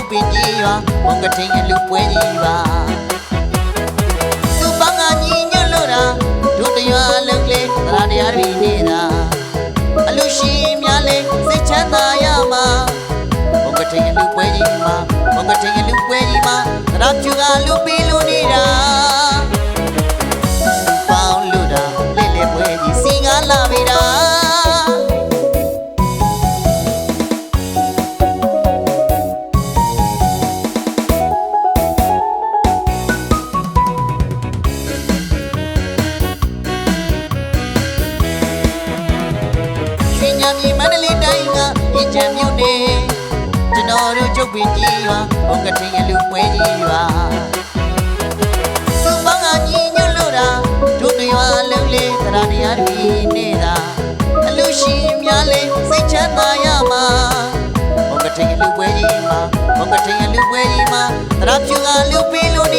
ချုပ်ပင်ကြီးရွာဘုံကထိန်အလူပွဲကြီးပါသူပန်းကညီညွတ်လို့တာတို့တရားလုံးလေသရတရားတွေနေတာအလူရှင်များလေစိတ်ချမ်းသာရမှာဘုံကထိန်အလူပွဲကြီးမှာဘုံကထိန်အလူပွဲကြီးမှာသရဖြူကလူပေးလို့နေတာသူပေါင်းလို့တာလေလေပွဲကြီးစီငါလာပြီတာ ကရင်ချမ်းမြို့နေကျွန်တော်တို့ကျုပ်ပင်ကြီးရွာဘုံကထိန်အလူပွဲကြီးရွာသူပေါင်းကညီညွတ်လို့တာတို့တရွာလုံးလေးသရတရားတွေနေတာအလူရှင်များလေးစိတ်ချမ်းသာရမှာဘုံကထိန်အလူပွဲကြီးမှာဘုံကထိန်အလူပွဲကြီးမှာသရဖြူကလူပေးလို့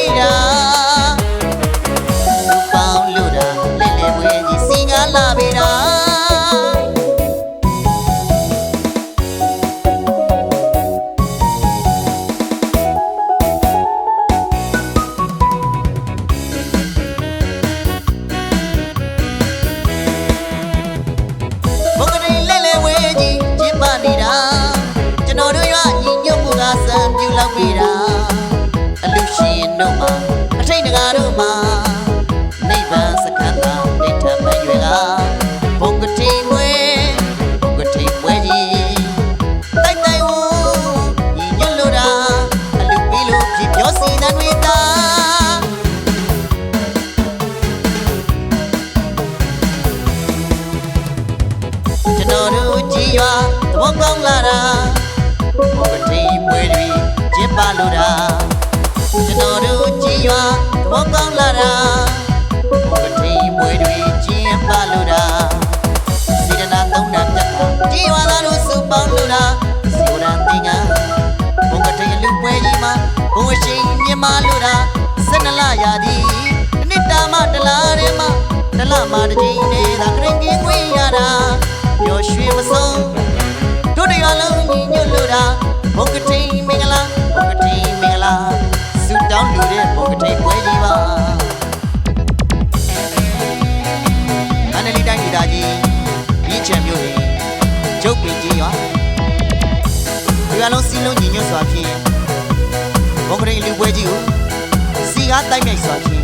လောက်ပြီတာအလူရှင်တို့မှာအထိတ်တကားတို့မှာနိဗ္ဗာန်စခန်းသာဒိဋ္ဌမရွယ်ကဘုံကတိမွေဘုံကတိမွေကြီးတိုက်တိုက်ဝညီညွတ်လို့တာအလူပြီးလို့ဖြစ်ပြောစီနံတွေတာကျွန်တော်တို့ကြည်ရွာသဘောကောင်းလာတာဘုံကတိမွေတွေကျင်း ပလို့တာကျွန်တော်တို့ကြည်ရွာသဘောကောင်းလာတာဘုံကတိမွေတွေကျင်းပလို့တာစီရနာသုံးနာပြတ်တာကြည်ရွာသားတို့စုပေါင်းလို့တာစီဝရန်တင်ကဘုံကတိလူပွဲကြီးမှာဘုံအရှိန်မြင်မလို့တာဆက်နလရာသည်တစ်နှစ်တာမှတလားထဲမှာတလားမှတစ်ချိန်နဲ့သာခရင်ကင်းခွေရတာပျော်ရွှင်မဆုံးတို့တရွာလုံးညီညွတ်လို့တာဘုံကတိမ ကျုပ်ပင်ကြီးရွာဒီရွာလုံးစီလုံးညီညွတ်စွာဖြင့်ဘုံကတိလူပွဲကြီးကိုစီကားတိုက်မြိုက်စွာဖြင့်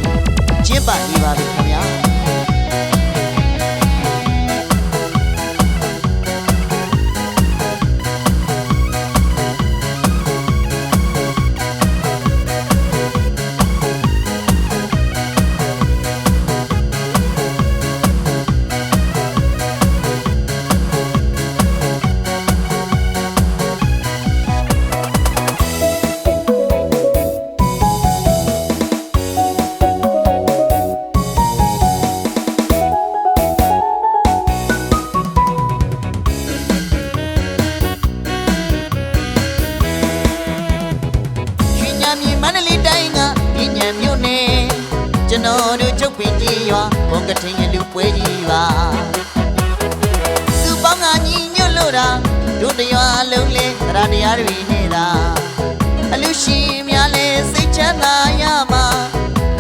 ကျင်းပနေပါပြီခင်ဗျာ ကထိန်ရလူပွဲကြီးပါသူပေါင်းကညီညွတ်လို့တာတို့တရွာလုံးလေသရတရားတွေနေတာအလူရှင်များလဲစိတ်ချမ်းသာရမှာ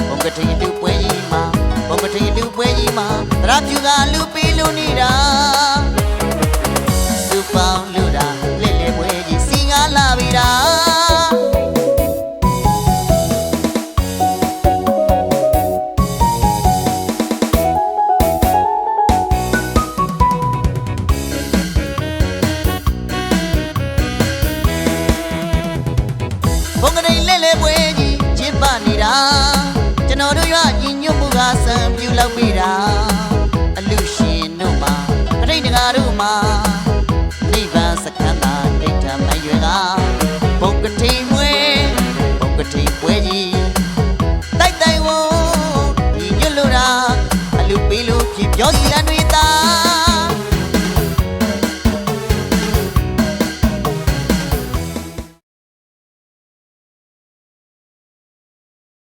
ဘုံကထိန်လူပွဲကြီးမှာဘုံကထိန်လူပွဲကြီးမှာသရဖြူကလူပေးလို့နေတာ ကျွန်တော်တို့ရွာညီညွတ်မှုကစံပြူလောက်မိတာအလူရှင်တို့မှာပြိတ္တကားတို့မှာ